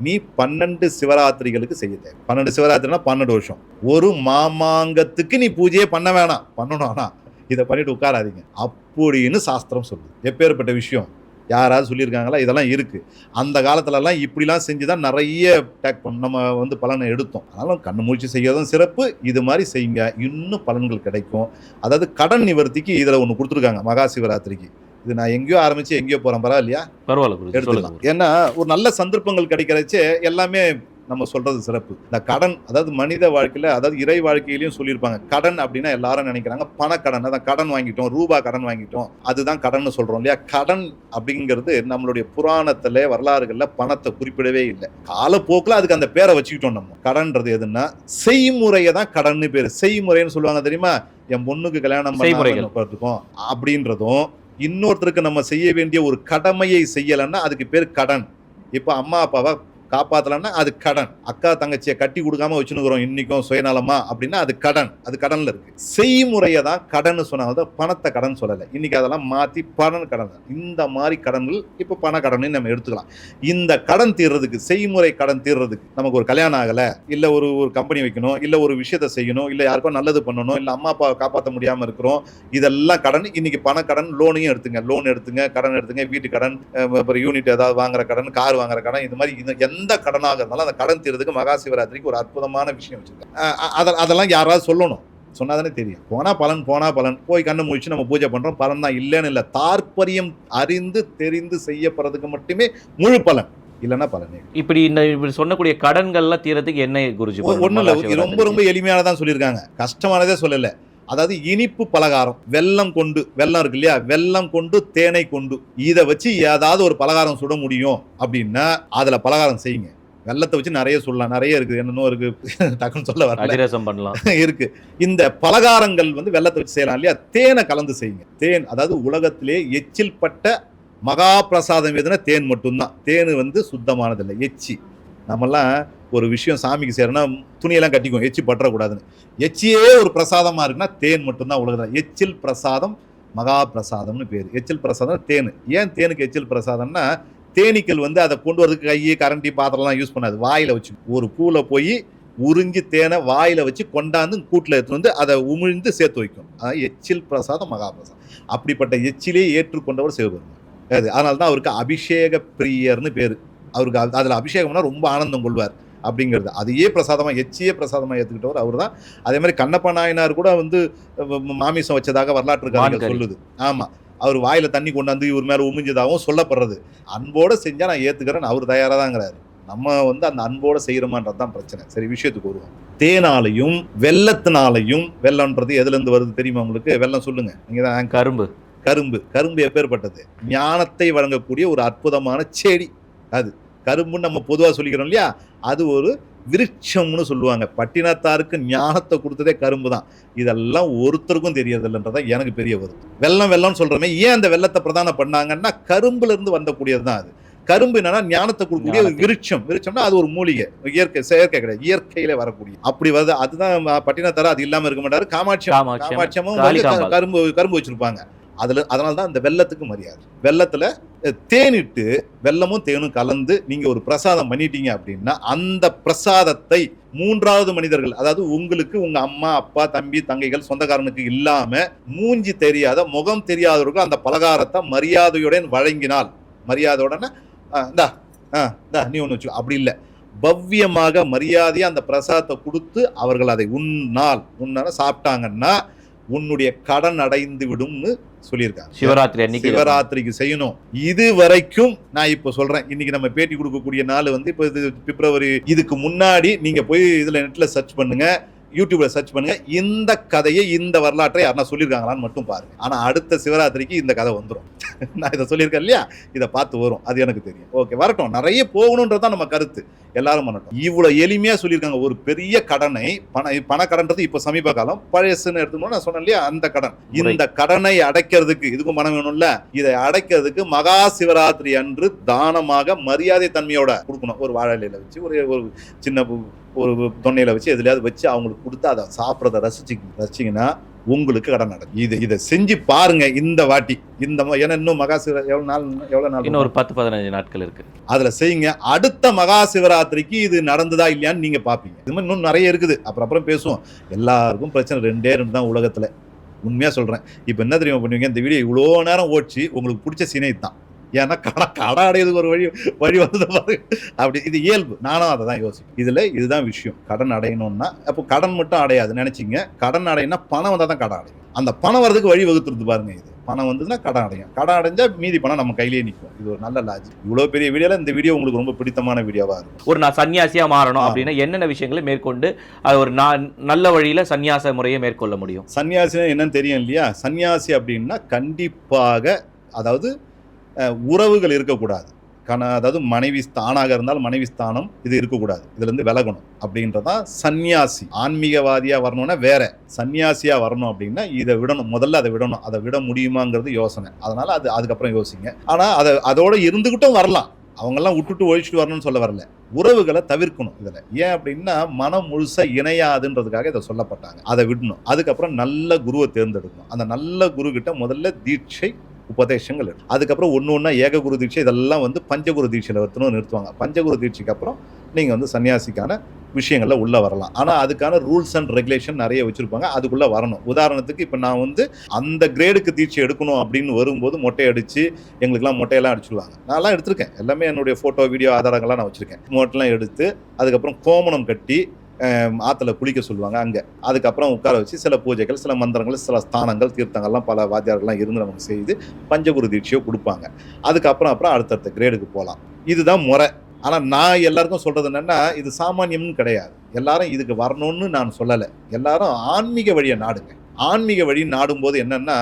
Speaker 1: நீ பன்னெண்டு சிவராத்திரிகளுக்கு செய்ய தேவை. பன்னெண்டு சிவராத்திரினா பன்னெண்டு வருஷம். ஒரு மாமாங்கத்துக்கு நீ பூஜையே பண்ண வேணாம். பண்ணணும் ஆனால் இதை பண்ணிட்டு உட்காராதீங்க. அப்படின்னு சாஸ்திரம் சொல்லுது. எப்பேற்பட்ட விஷயம்? யாராவது சொல்லியிருக்காங்களா? இதெல்லாம் இருக்குது அந்த காலத்துலலாம் இப்படிலாம் செஞ்சு தான் நிறைய டேக் பண்ண நம்ம வந்து பலனை எடுத்தோம். அதனால கண்ணு மூழ்ச்சி செய்யறதும் சிறப்பு. இது மாதிரி செய்யுங்க. இன்னும் பலன்கள் கிடைக்கும். அதாவது கடன் நிவர்த்திக்கு இதில் ஒன்று கொடுத்துருக்காங்க. மகா சிவராத்திரிக்கு. இது நான் எங்கேயோ ஆரம்பிச்சு எங்கேயோ போறேன். பரவாயில்லையா?
Speaker 2: பரவாயில்ல
Speaker 1: எடுத்துக்கலாம். ஏன்னா ஒரு நல்ல சந்தர்ப்பங்கள் கிடைக்கிறச்சே எல்லாமே நம்ம சொல்றது சிறப்பு. இந்த கடன் அதாவது மனித வாழ்க்கையில அதாவது இறை வாழ்க்கையிலயும் சொல்லியிருப்பாங்க. கடன் அப்படின்னா எல்லாரும் நினைக்கிறாங்க. பணக்கடன் அதான் கடன் வாங்கிட்டோம் ரூபா கடன் வாங்கிட்டோம். அதுதான் கடன் சொல்றோம் இல்லையா? கடன் அப்படிங்கிறது நம்மளுடைய புராணத்துல வரலாறுகள்ல பணத்தை குறிப்பிடவே இல்லை. காலப்போக்கில் அதுக்கு அந்த பேரை வச்சுக்கிட்டோம் நம்ம. கடன்றது எதுன்னா செய்முறையை தான் கடன்னு பேரு. செய்முறைன்னு சொல்லுவாங்க தெரியுமா? என் பொண்ணுக்கு கல்யாணம். பண்ண அப்படின்றதும் இன்னொருத்தருக்கு நம்ம செய்ய வேண்டிய ஒரு கடமையை செய்யலைன்னா அதுக்கு பேர் கடன். இப்போ அம்மா அப்பாவை காப்பாற்றலன்னா அது கடன். அக்கா தங்கச்சியை கட்டி கொடுக்காம வச்சுனுக்குறோம் இன்றைக்கும் சுயநலமா அப்படின்னா அது கடன். அது கடனில் இருக்குது செய்முறையை தான் கடன் தான் பணத்தை கடன் சொல்லலை. இன்னைக்கு அதெல்லாம் மாற்றி பணம் கடன் இந்த மாதிரி கடன்கள் இப்போ பண கடன்னு நம்ம எடுத்துக்கலாம். இந்த கடன் தீர்றதுக்கு செய்முறை கடன் தீர்றதுக்கு நமக்கு ஒரு கல்யாணம் ஆகலை. இல்லை ஒரு ஒரு கம்பெனி வைக்கணும். இல்லை ஒரு விஷயத்தை செய்யணும். இல்லை யாருக்கோ நல்லது பண்ணணும். இல்லை அம்மா அப்பாவை காப்பாற்ற முடியாமல் இருக்கிறோம். இதெல்லாம் கடன். இன்றைக்கி பண கடன் லோனையும் எடுத்துங்க. லோன் எடுத்துங்க கடன் எடுத்துங்க. வீட்டு கடன் அப்புறம் யூனிட் ஏதாவது வாங்குற கடன் கார் வாங்குற கடன். இது மாதிரி இது எந்த கடனாக இருந்தாலும் அந்த கடன் தீர்றதுக்கு மகா சிவராத்திரிக்கு ஒரு அற்புதமான விஷயம் வச்சிருக்காங்க அஹ் அஹ் அத- அதெல்லாம் யாராவது சொல்லணும். சொன்னாதானே தெரியும். போனா பலன் போனா பலன். போய் கண்ணை முடிச்சு நம்ம பூஜை பண்றோம் பலன் தான் இல்லைன்னு இல்லை. தாற்பயம் அறிந்து தெரிந்து செய்யப்படுறதுக்கு மட்டுமே முழு பலன். இல்லைன்னா பலனே
Speaker 2: இப்படி இந்த சொன்னக்கூடிய கடன்கள்லாம் தீரத்துக்கு என்ன குருஜி?
Speaker 1: ஒன்றும் இல்லை. ரொம்ப? ரொம்ப எளிமையானதான் சொல்லியிருக்காங்க. கஷ்டமானதே சொல்லலை. அதாவது இனிப்பு பலகாரம் வெல்லம் கொண்டு வெல்லம் இருக்கு இல்லையா? வெல்லம் கொண்டு தேனை கொண்டு இதை வச்சு ஏதாவது ஒரு பலகாரம் சுட முடியும் அப்படின்னா அதுல பலகாரம் செய்யுங்க. வெல்லத்தை வச்சு நிறைய சொல்லலாம் நிறைய இருக்குது. என்னென்னோ இருக்கு. டக்குன்னு சொல்ல வரல.
Speaker 2: அதிரசம் பண்ணலாம்.
Speaker 1: இருக்கு. இந்த பலகாரங்கள் வந்து வெல்லத்தை வச்சு செய்யலாம் இல்லையா? தேனை கலந்து செய்யுங்க. தேன் அதாவது உலகத்திலே எச்சில் பட்ட மகா பிரசாதம் எதுனா தேன் மட்டும்தான். தேன் வந்து சுத்தமானதில்லை. எச்சி. நம்மெல்லாம் ஒரு விஷயம் சாமிக்கு செய்யறோம்னா துணியெல்லாம் கட்டிக்குவோம். எச்சி பற்றக்கூடாதுன்னு. எச்சியே ஒரு பிரசாதமாக இருக்குன்னா தேன் மட்டும்தான் உலகத்தில். எச்சில் பிரசாதம் மகா பிரசாதம்னு பேர். எச்சில் பிரசாதம் தேன். ஏன் தேனுக்கு எச்சில் பிரசாதம்னா தேனீக்கள் வந்து அதை கொண்டு வரதுக்கு கையை கரண்டி பாத்திரம்லாம் யூஸ் பண்ணாது. வாயில் வச்சு. ஒரு பூவில் போய் உறிஞ்சி தேனை வாயில் வச்சு கொண்டாந்து கூட்டில் எடுத்துகிட்டு வந்து அதை உமிழ்ந்து சேர்த்து வைக்கும். அதான் எச்சில் பிரசாதம் மகா பிரசாதம். அப்படிப்பட்ட எச்சிலே ஏற்றுக்கொண்டவர் சிவபெருமான். அது. அதனால தான் அவருக்கு அபிஷேக பிரியர்னு பேர். அவருக்கு அது- அதுல அபிஷேகம்னா ரொம்ப ஆனந்தம் கொள்வார் அப்படிங்கிறது. அதையே பிரசாதமா எச்சியே பிரசாதமா ஏத்துக்கிட்டவர் அவர் தான். அதே மாதிரி கண்ணப்ப நாயனார் கூட வந்து மாமிசம் வச்சதாக வரலாற்று
Speaker 2: வான்கறி.
Speaker 1: சொல்லுது. ஆமா. அவர் வாயில தண்ணி கொண்டாந்து இவர் மேல உமிஞ்சதாகவும் சொல்லப்படுறது. அன்போட செஞ்சா நான் ஏத்துக்கிறேன் அவர் தயாரா தாங்கிறாரு நம்ம வந்து அந்த அன்போட செய்யறோமான்றது தான் பிரச்சனை. சரி விஷயத்துக்கு வருவோம். தேனாலையும் வெள்ளத்தினாலையும் வெள்ளம்ன்றது எதுல இருந்து வருது தெரியுமா உங்களுக்கு? வெள்ளம் சொல்லுங்க. நீங்க தான்.
Speaker 2: கரும்பு.
Speaker 1: கரும்பு. கரும்பு எப்பேற்பட்டது ஞானத்தை வழங்கக்கூடிய ஒரு அற்புதமான செடி. அது கரும்புன்னு நம்ம பொதுவா சொல்லிக்கிறோம் இல்லையா? அது ஒரு விருட்சம்னு சொல்லுவாங்க. பட்டினத்தாருக்கு ஞானத்தை கொடுத்ததே கரும்பு தான் இதெல்லாம் ஒருத்தருக்கும் தெரியறதில்லைன்றதா எனக்கு பெரிய வருத்தம். வெள்ளம் வெள்ளம்னு சொல்றோமே ஏன் அந்த வெள்ளத்தை பிரதானம் பண்ணாங்கன்னா கரும்புல இருந்து வந்தக்கூடியது தான் அது. கரும்பு என்னன்னா ஞானத்தை கொடுக்கக்கூடிய ஒரு. விருட்சம். விருட்சம்னா அது ஒரு மூலிகை. இயற்கை செயற்கை கிடையாது. இயற்கையில வரக்கூடிய. அப்படி வருது. அதுதான் பட்டினத்தார அது இல்லாம இருக்க மாட்டாரு. காமாட்சி
Speaker 2: காமாட்சியம்.
Speaker 1: காமாட்சியமும். கரும்பு கரும்பு வச்சிருப்பாங்க. அதில் அதனால தான் இந்த வெள்ளத்துக்கு மரியாதை. வெள்ளத்தில் தேனிட்டு வெல்லமும் தேனும் கலந்து நீங்கள் ஒரு பிரசாதம் பண்ணிட்டீங்க அப்படின்னா அந்த பிரசாதத்தை மூன்றாவது மனிதர்கள் அதாவது உங்களுக்கு உங்கள் அம்மா அப்பா தம்பி தங்கைகள் சொந்தக்காரனுக்கு இல்லாமல் மூஞ்சி தெரியாத முகம் தெரியாதவருக்கும் அந்த பலகாரத்தை மரியாதையுடன் வழங்கினால் மரியாதையுடனே "ஆ, இந்தா ஆ, இந்தா நீ ஒன்று வச்சு அப்படி இல்லை. பவ்யமாக மரியாதையாக அந்த பிரசாதத்தை கொடுத்து அவர்கள் அதை உன்னால் உண்ணால சாப்பிட்டாங்கன்னா உன்னுடைய கடன் அடைந்து விடும்னு சொல்லியிருக்காங்க
Speaker 2: சிவராத்திரி அன்னைக்கு
Speaker 1: சிவராத்திரிக்கு செய்யணும். இது வரைக்கும் நான் இப்போ சொல்றேன் இன்னைக்கு நம்ம பேட்டி கொடுக்கக்கூடிய நாள் வந்து இப்போ இது பிப்ரவரி இதுக்கு முன்னாடி நீங்க போய் இதுல நெட்ல சர்ச் பண்ணுங்க. யூடியூப்ல சர்ச் பண்ணுங்க இந்த கதையை இந்த வரலாற்றை யாருன்னா சொல்லியிருக்காங்களான்னு மட்டும் பாருங்க. ஆனா அடுத்த சிவராத்திரிக்கு இந்த கதை வந்துடும் நான் இதை சொல்லியிருக்கேன் இல்லையா? இதை பார்த்து வரும். அது எனக்கு தெரியும். ஓகே வரட்டும். நிறைய போகணுன்றதான் நம்ம கருத்து. எல்லாரும் பண்ணட்டும். இவ்வளவு எளிமையா சொல்லியிருக்காங்க. ஒரு பெரிய கடனை பண பணக்கடன்றது இப்ப சமீப காலம் பழசுன்னு எடுத்துக்கணும் நான் சொன்னேன் இல்லையா? அந்த கடன். இந்த கடனை அடைக்கிறதுக்கு இதுக்கும் பணம் வேணும்ல? இதை அடைக்கிறதுக்கு மகா சிவராத்திரி அன்று தானமாக மரியாதை தன்மையோட கொடுக்கணும். ஒரு வாழை இலையில வச்சு ஒரு ஒரு சின்ன பு- ஒரு தொன்னையில வச்சு எதுலயாவது வச்சு அவங்களுக்கு கொடுத்து அதை சாப்பிட்றத ரசிச்சு ரசிச்சிங்கன்னா உங்களுக்கு கடன் நடக்கும். இது இதை செஞ்சு பாருங்க இந்த வாட்டி. இந்த ஏன்னா இன்னும் மகா சிவ எவ்வளவு நாள் எவ்வளவு நாள்
Speaker 2: இன்னும் ஒரு பத்து பதினஞ்சு நாட்கள் இருக்கு.
Speaker 1: அதுல செய்யுங்க. அடுத்த மகா சிவராத்திரிக்கு இது நடந்ததா இல்லையான்னு நீங்க பாப்பீங்க. இது மாதிரி இன்னும் நிறைய இருக்குது. அப்புறம் அப்புறம் பேசுவோம். எல்லாருக்கும் பிரச்சனை ரெண்டே ரெண்டு தான் உலகத்துல. உண்மையா சொல்றேன். இப்போ என்ன தெரியுமா பண்ணுவீங்க? இந்த வீடியோ இவ்வளோ நேரம் ஓடிச்சு உங்களுக்கு பிடிச்ச சீனை தான் ஏன்னா கடை கடை அடையிறதுக்கு ஒரு வழி வழி வந்தது பாருங்க அப்படி இது இயல்பு. நானும் அதை தான் யோசிப்பேன். இதுல இதுதான் விஷயம். கடன் அடையணும்னா அப்போ கடன் மட்டும் அடையாது நினைச்சீங்க. கடன் அடையினா பணம் வந்தால் தான் கடன் அடையும். அந்த பணம் வர்றதுக்கு வழி வகுத்துருது பாருங்க இது. பணம் வந்ததுன்னா கடன் அடையும். கடன் அடைஞ்சா மீதி பணம் நம்ம கையிலேயே நிற்கும் இது ஒரு நல்ல லாஜிக் இவ்வளோ பெரிய வீடியோல இந்த வீடியோ உங்களுக்கு ரொம்ப பிடித்தமான வீடியோவா இருக்கும்.
Speaker 2: ஒரு நான் சன்னியாசியா மாறணும். அப்படின்னா என்னென்ன விஷயங்களை மேற்கொண்டு அது ஒரு நா- நல்ல வழியில சன்னியாச முறையை மேற்கொள்ள முடியும்?
Speaker 1: சன்னியாசினா என்னன்னு தெரியும் இல்லையா? சன்னியாசி அப்படின்னா கண்டிப்பாக அதாவது உறவுகள் இருக்கக்கூடாது. கண அதாவது மனைவி ஸ்தானாக இருந்தால் மனைவி ஸ்தானம் இது இருக்கக்கூடாது. இதுலேருந்து விலகணும் அப்படின்றதான் சன்னியாசி ஆன்மீகவாதியாக வரணும்னா வேற. சன்னியாசியாக வரணும் அப்படின்னா இதை விடணும். முதல்ல அதை விடணும். அதை விட முடியுமாங்கிறது யோசனை. அதனால் அது அதுக்கப்புறம் யோசிங்க. ஆனால் அதை அதோடு இருந்துக்கிட்டும் வரலாம். அவங்கெல்லாம் விட்டுட்டு ஒழிச்சிட்டு வரணும்னு சொல்ல வரல. உறவுகளை தவிர்க்கணும் இதில். ஏன் அப்படின்னா மனம் முழுசாக இணையாதுன்றதுக்காக இதை சொல்லப்பட்டாங்க. அதை விடணும். அதுக்கப்புறம் நல்ல குருவை தேர்ந்தெடுக்கணும். அந்த நல்ல குரு கிட்ட முதல்ல தீட்சை உபதேசங்கள் எடுக்கணும். அதுக்கப்புறம் ஒன்று ஒன்றா ஏக குரு தீட்சை இதெல்லாம் வந்து பஞ்சகுரு தீட்சையில் ஒருத்தனும் நிறுத்துவாங்க. பஞ்சகுரு தீட்சைக்கு அப்புறம் நீங்கள் வந்து சன்னியாசிக்கான விஷயங்களில் உள்ளே வரலாம். ஆனால் அதுக்கான ரூல்ஸ் அண்ட் ரெகுலேஷன் நிறைய வச்சுருப்பாங்க. அதுக்குள்ளே வரணும். உதாரணத்துக்கு இப்போ நான் வந்து அந்த கிரேடுக்கு தீட்சை எடுக்கணும் அப்படின்னு வரும்போது மொட்டை அடித்து எங்களுக்கெல்லாம் மொட்டையெல்லாம் அடிச்சுடுவாங்க நான்லாம் எடுத்திருக்கேன். எல்லாமே என்னுடைய ஃபோட்டோ வீடியோ ஆதாரங்கள்லாம் நான் வச்சுருக்கேன். மொட்டைலாம் எடுத்து அதுக்கப்புறம் கோமணம் கட்டி ஆற்றுல குளிக்க சொல்லுவாங்க அங்கே. அதுக்கப்புறம் உட்கார வச்சு சில பூஜைகள் சில மந்திரங்கள் சில ஸ்தானங்கள் தீர்த்தங்கள்லாம் பல வாத்தியார்கள்லாம் இருந்து நமக்கு செய்து பஞ்சகுரு தீட்சையோ கொடுப்பாங்க. அதுக்கப்புறம் அப்புறம் அடுத்தடுத்த கிரேடுக்கு போகலாம் இதுதான் முறை. ஆனால் நான் எல்லாருக்கும் சொல்கிறது என்னென்னா இது சாமானியம்னு கிடையாது. எல்லாரும் இதுக்கு வரணும்னு நான் சொல்லலை. எல்லாரும் ஆன்மீக வழியை நாடுங்க. ஆன்மீக வழி நாடும்போது என்னென்னா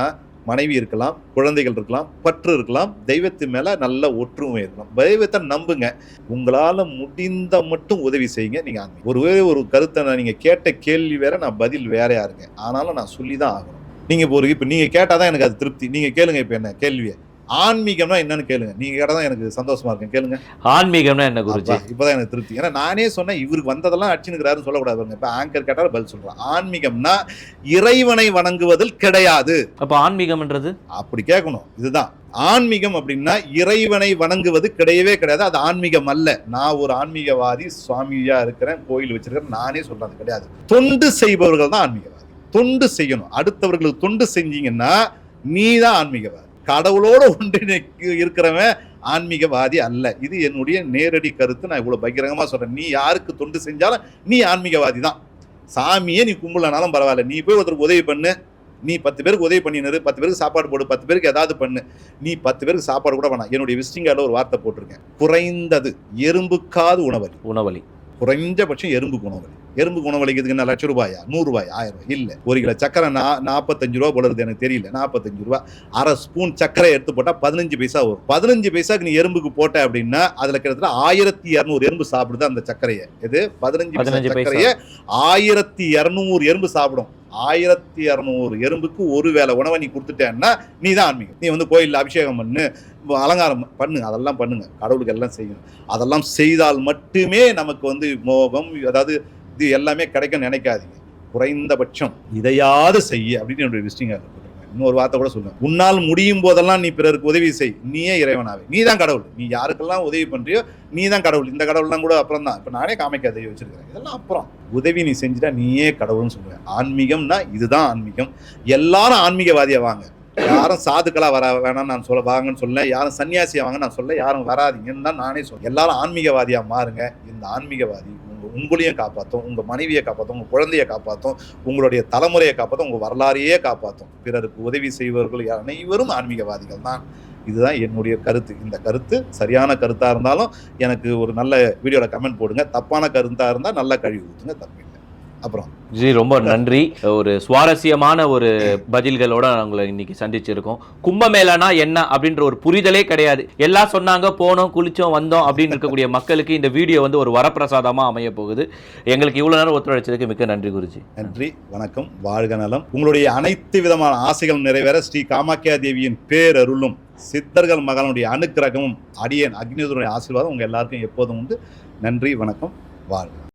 Speaker 1: மனைவி இருக்கலாம் குழந்தைகள் இருக்கலாம் பற்று இருக்கலாம் தெய்வத்து மேல நல்ல ஒற்றுமை இருக்கலாம் தெய்வத்தை நம்புங்க. உங்களால முடிந்த மட்டும் உதவி செய்யுங்க நீங்க ஆன்மீகம் ஒரு கருத்தை நான் நீங்க கேட்ட கேள்வி வேற நான் பதில் வேறையா இருங்க ஆனாலும் நான் சொல்லி தான் ஆகணும். நீங்க இப்போ ஒரு இப்போ நீங்க கேட்டாதான் எனக்கு அது திருப்தி. நீங்க கேளுங்க இப்போ என்ன கேள்வியை. ஆன்மீகம்னா என்னன்னு கேளுங்க. நீங்க கேட்டாதான் எனக்கு சந்தோஷமா இருக்கும். கேளுங்க.
Speaker 2: ஆன்மீகம்னா என்ன குருஜி?
Speaker 1: இப்பதான் எனக்கு திருப்தி. ஏன்னா நானே சொன்னேன் இவருக்கு வந்ததெல்லாம் அடிச்சுனுக்கிறாருன்னு சொல்லக்கூடாது பாருங்க. இப்ப ஆங்கர் கேட்டாலும் பதில் சொல்றேன். ஆன்மீகம்னா இறைவனை வணங்குவதில் கிடையாது.
Speaker 2: அப்ப ஆன்மீகம்ன்றது?
Speaker 1: அப்படி கேட்கணும். இதுதான். ஆன்மீகம் அப்படின்னா இறைவனை வணங்குவது கிடையவே கிடையாது. அது ஆன்மீகம் அல்ல. நான் ஒரு ஆன்மீகவாதி சுவாமியா இருக்கிறேன் கோயில் வச்சிருக்கிறேன். நானே சொல்றது கிடையாது. தொண்டு செய்பவர்கள் தான் ஆன்மீகவாதி. தொண்டு செய்யணும். அடுத்தவர்களுக்கு தொண்டு செஞ்சீங்கன்னா நீ தான் ஆன்மீகவாதி. கடவுளோட ஒன்றிணைக்கு இருக்கிறவன் ஆன்மீகவாதி அல்ல. இது என்னுடைய நேரடி கருத்து. நான் இவ்வளவு பகிரங்கமா சொல்றேன். நீ யாருக்கு தொண்டு செஞ்சாலும் நீ ஆன்மீகவாதி தான். சாமியே நீ கும்பலனாலும் பரவாயில்ல. நீ போய் ஒருத்தருக்கு உதவி பண்ணு. நீ பத்து பேருக்கு உதவி பண்ணினரு. பத்து பேருக்கு சாப்பாடு போடு. பத்து பேருக்கு ஏதாவது பண்ணு. நீ பத்து பேருக்கு சாப்பாடு கூட வேணாம். என்னுடைய விசிட்டிங் கார்டில் ஒரு வார்த்தை போட்டிருக்கேன். குறைந்தது எறும்புக்காது உணவலி.
Speaker 2: உணவலி.
Speaker 1: குறைஞ்சபட்சம் எறும்புக்கு உணவலி. எறும்புக்கு உணவளிக்கிறதுக்கு என்ன லட்ச ரூபாயா? நூறு ரூபாய்? ஆயிரம் ரூபாய்? இல்ல. ஒரு கிலோ சக்கரை நா நாற்பத்தஞ்சு ரூபா போடுறது எனக்கு தெரியல. நாற்பத்தஞ்சு ரூபா. அரை ஸ்பூன் சக்கரை எடுத்து போட்டா பதினஞ்சு பைசா வரும். பதினஞ்சு பைசாக்கு நீ எறும்புக்கு போட்ட அப்படின்னா அதுல கிட்டத்தட்ட ஆயிரத்தி இரநூறு எறும்பு சாப்பிடுது அந்த சர்க்கரையை இது பதினஞ்சு பைசா
Speaker 2: 15 பைசா.
Speaker 1: சர்க்கரையை ஆயிரத்தி இரநூறு எறும்பு சாப்பிடும். ஆயிரத்தி இரநூறு எறும்புக்கு ஒரு வேளை உணவை நீ கொடுத்துட்டேன்னா நீ தான் ஆன்மீகம். நீ வந்து கோயில்ல அபிஷேகம் பண்ணு அலங்காரம் பண்ணுங்க அதெல்லாம் பண்ணுங்க. கடவுளுக்கு எல்லாம் செய்யணும். அதெல்லாம் செய்தால் மட்டுமே நமக்கு வந்து மோகம் அதாவது இது எல்லாமே கிடைக்கும் நினைக்காதீங்க. குறைந்தபட்சம் இதையாவது செய்ய அப்படின்னு என்னுடைய விசிட்டிங் இன்னொரு வார்த்தை கூட சொல்லுவேன் உன்னால் முடியும் போதெல்லாம் நீ பிறருக்கு உதவி செய். நீயே இறைவனாவே. நீ தான் கடவுள். நீ யாருக்கெல்லாம் உதவி பண்றியோ நீ தான் கடவுள். இந்த கடவுள்லாம் கூட அப்புறம் தான். இப்போ நானே காமிக்க தெய்வம் வச்சிருக்கிறேன். இதெல்லாம் அப்புறம். உதவி நீ செஞ்சுட்டா நீயே கடவுள்னு சொல்லுவேன். ஆன்மீகம்னா இதுதான் ஆன்மீகம். எல்லாரும் ஆன்மீகவாதியை வாங்க. யாரும் சாதுக்களா வர வேணாம்னு நான் சொல்ல வாங்கன்னு சொல்ல யாரும் சன்னியாசியா வாங்க நான் சொல்ல யாரும் வராதிங்கன்னு தான் நானே சொல்ல எல்லாரும் ஆன்மீகவாதியா மாறுங்க. இந்த ஆன்மீகவாதி உங்க உங்களையும் காப்பாற்றும் உங்க மனைவியை காப்பாற்றும் உங்க குழந்தையை காப்பாற்றும் உங்களுடைய தலைமுறையை காப்பாற்றும் உங்க வரலாறையே காப்பாற்றும் பிறருக்கு உதவி செய்வர்கள் அனைவரும் ஆன்மீகவாதிகள் தான். இதுதான் என்னுடைய கருத்து. இந்த கருத்து சரியான கருத்தாக இருந்தாலும் எனக்கு ஒரு நல்ல வீடியோவில் கமெண்ட் போடுங்க. தப்பான கருத்தாக இருந்தால் நல்ல கழிவு ஊத்துங்க. தப்பு அப்புறம்.
Speaker 2: ஜி ரொம்ப நன்றி. ஒரு சுவாரஸ்யமான ஒரு பதில்களோட உங்களை இன்னைக்கு சந்திச்சிருக்கோம். கும்பமேளானா என்ன அப்படின்ற ஒரு புரிதலே கிடையாது. எல்லாம் சொன்னாங்க போனோம் குளிச்சோம் வந்தோம் அப்படின்னு இருக்கக்கூடிய மக்களுக்கு இந்த வீடியோ வந்து ஒரு வரப்பிரசாதமா அமைய போகுது. எங்களுக்கு இவ்வளவு நேரம் ஒத்துழைச்சதுக்கு மிக்க நன்றி குருஜி.
Speaker 1: நன்றி வணக்கம் வாழ்க நலம். உங்களுடைய அனைத்து விதமான ஆசைகள் நிறைவேற ஸ்ரீ காமாக்கியா தேவியின் பேரருளும் சித்தர்கள் மகளுடைய அனுக்கிரகமும் அடியேன் அக்னிதருடைய ஆசீர்வாதம் உங்க எல்லாருக்கும் எப்போதும் உண்டு. நன்றி வணக்கம் வாழ்க